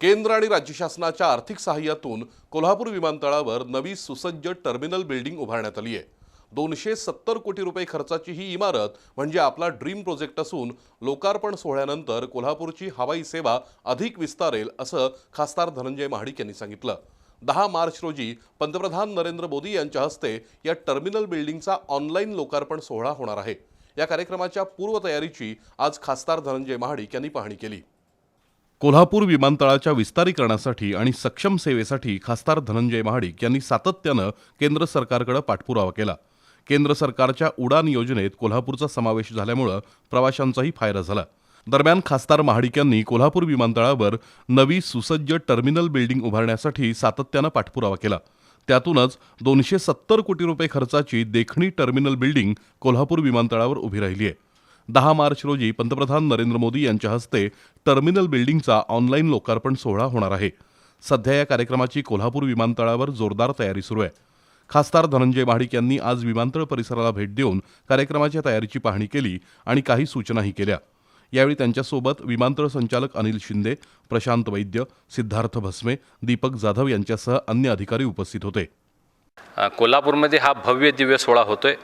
केंद्र आणि राज्य शासनाच्या आर्थिक सहाय्यातून कोल्हापूर विमानतळावर नवी सुसज्ज टर्मिनल बिल्डिंग उभारण्यात आली आहे. दोनशे सत्तर कोटी रुपये खर्चाची ही इमारत म्हणजे आपला ड्रीम प्रोजेक्ट असून लोकार्पण सोहळ्यानंतर कोल्हापूरची हवाई सेवा अधिक विस्तारेल असं खासदार धनंजय महाडिक यांनी सांगितलं. दहा मार्च रोजी पंतप्रधान नरेंद्र मोदी यांच्या हस्ते या टर्मिनल बिल्डिंगचा ऑनलाईन लोकार्पण सोहळा होणार आहे. या कार्यक्रमाच्या पूर्वतयारीची आज खासदार धनंजय महाडिक यांनी पाहणी केली. कोल्हापूर विमानतळाच्या विस्तारीकरणासाठी आणि सक्षम सेवेसाठी खासदार धनंजय महाडिक यांनी सातत्यानं केंद्र सरकारकडे पाठपुरावा केला. केंद्र सरकारच्या उडान योजनेत कोल्हापूरचा समावेश झाल्यामुळं प्रवाशांचाही फायदा झाला. दरम्यान खासदार महाडिक यांनी कोल्हापूर विमानतळावर नवी सुसज्ज टर्मिनल बिल्डिंग उभारण्यासाठी सातत्यानं पाठपुरावा केला. त्यातूनच दोनशे सत्तर कोटी रुपये खर्चाची देखणी टर्मिनल बिल्डिंग कोल्हापूर विमानतळावर उभी राहिली आहे. दहा मार्च रोजी पंतप्रधान नरेंद्र मोदी यांच्या हस्ते टर्मिनल बिल्डिंगचा ऑनलाईन लोकार्पण सोहळा होणार आहे. सध्या या कार्यक्रमाची कोल्हापूर विमानतळावर जोरदार तयारी सुरू आहे. खासदार धनंजय महाडिक यांनी आज विमानतळ परिसराला भेट देऊन कार्यक्रमाच्या तयारीची पाहणी केली आणि काही सूचनाही केल्या. यावेळी त्यांच्यासोबत विमानतळ संचालक अनिल शिंदे प्रशांत वैद्य सिद्धार्थ भस्मे दीपक जाधव यांच्यासह अन्य अधिकारी उपस्थित होते. कोल्हापूरमध्ये हा भव्य दिव्य सोहळा होतोय.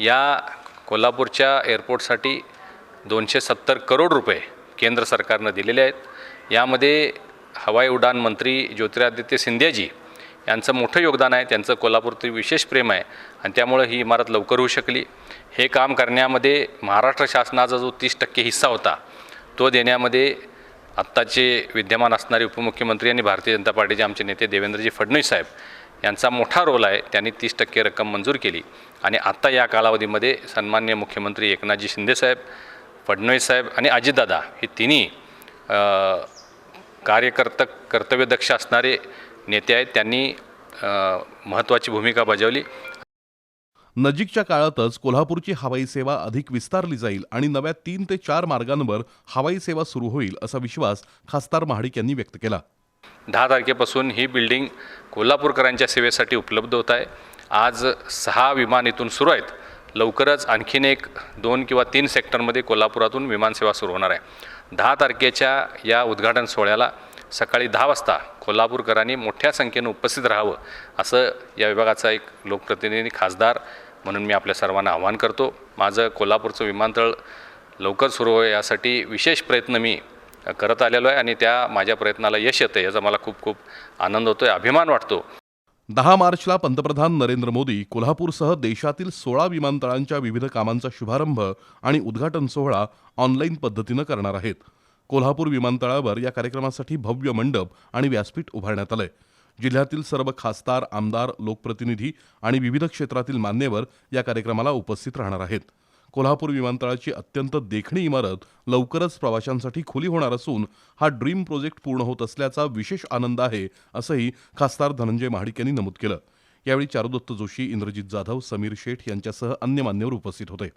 या कोल्हापूरच्या एअरपोर्टसाठी दोनशे सत्तर करोड रुपये केंद्र सरकारनं दिलेले आहेत. यामध्ये हवाई उड्डाण मंत्री ज्योतिरादित्य सिंधियाजी यांचं मोठं योगदान आहे त्यांचं कोल्हापूरचं विशेष प्रेम आहे आणि त्यामुळं ही इमारत लवकर होऊ शकली. हे काम करण्यामध्ये महाराष्ट्र शासनाचा जो तीस टक्के हिस्सा होता तो देण्यामध्ये आत्ताचे विद्यमान असणारे उपमुख्यमंत्री आणि भारतीय जनता पार्टीचे आमचे नेते देवेंद्रजी फडणवीस साहेब यांचा मोठा रोल आहे. त्यांनी तीस टक्के रक्कम मंजूर केली. आणि आत्ता या कालावधीमध्ये सन्मान्य मुख्यमंत्री एकनाथजी शिंदेसाहेब फडणवीस साहेब आणि अजितदादा हे तिन्ही कार्यकर्त कर्तव्यदक्ष असणारे नेते आहेत. त्यांनी महत्त्वाची भूमिका बजावली. नजीकच्या काळातच कोल्हापूरची हवाई सेवा अधिक विस्तारली जाईल आणि नव्या तीन ते चार मार्गांवर हवाई सेवा सुरू होईल असा विश्वास खासदार महाडिक यांनी व्यक्त केला. दहा तारखेपासून ही बिल्डिंग कोल्हापूरकरांच्या सेवेसाठी उपलब्ध होत आहे. आज सहा विमान इथून सुरू आहेत. लवकरच आणखीन एक दोन किंवा तीन सेक्टरमध्ये कोल्हापुरातून विमानसेवा सुरू होणार आहे. दहा तारखेच्या या उद्घाटन सोहळ्याला सकाळी दहा वाजता कोल्हापूरकरांनी मोठ्या संख्येनं उपस्थित राहावं असं या विभागाचा एक लोकप्रतिनिधी खासदार म्हणून मी आपल्या सर्वांना आवाहन करतो. माझं कोल्हापूरचं विमानतळ लवकर सुरू हो यासाठी विशेष प्रयत्न मी करत आलेलो आहे आणि त्या माझ्या प्रयत्नाला यश येतं याचा मला खूप खूप आनंद होतो आहे अभिमान वाटतो. दहा मार्चला पंतप्रधान नरेंद्र मोदी कोल्हापूरसह देशातील सोळा विमानतळांच्या विविध कामांचा शुभारंभ आणि उद्घाटन सोहळा ऑनलाईन पद्धतीनं करणार आहेत. कोल्हापूर विमानतळावर या कार्यक्रमासाठी भव्य मंडप आणि व्यासपीठ उभारण्यात आलंय. जिल्ह्यातील सर्व खासदार आमदार लोकप्रतिनिधी आणि विविध क्षेत्रातील मान्यवर या कार्यक्रमाला उपस्थित राहणार आहेत. कोल्हापूर विमानतळाची अत्यंत देखणी इमारत लवकरच प्रवाशांसाठी खुली होणार असून हा ड्रीम प्रोजेक्ट पूर्ण होत असल्याचा विशेष आनंद आहे असंही खासदार धनंजय महाडिक यांनी नमूद केलं. यावेळी चारुदत्त जोशी इंद्रजित जाधव समीर शेठ यांच्यासह अन्य मान्यवर उपस्थित होते.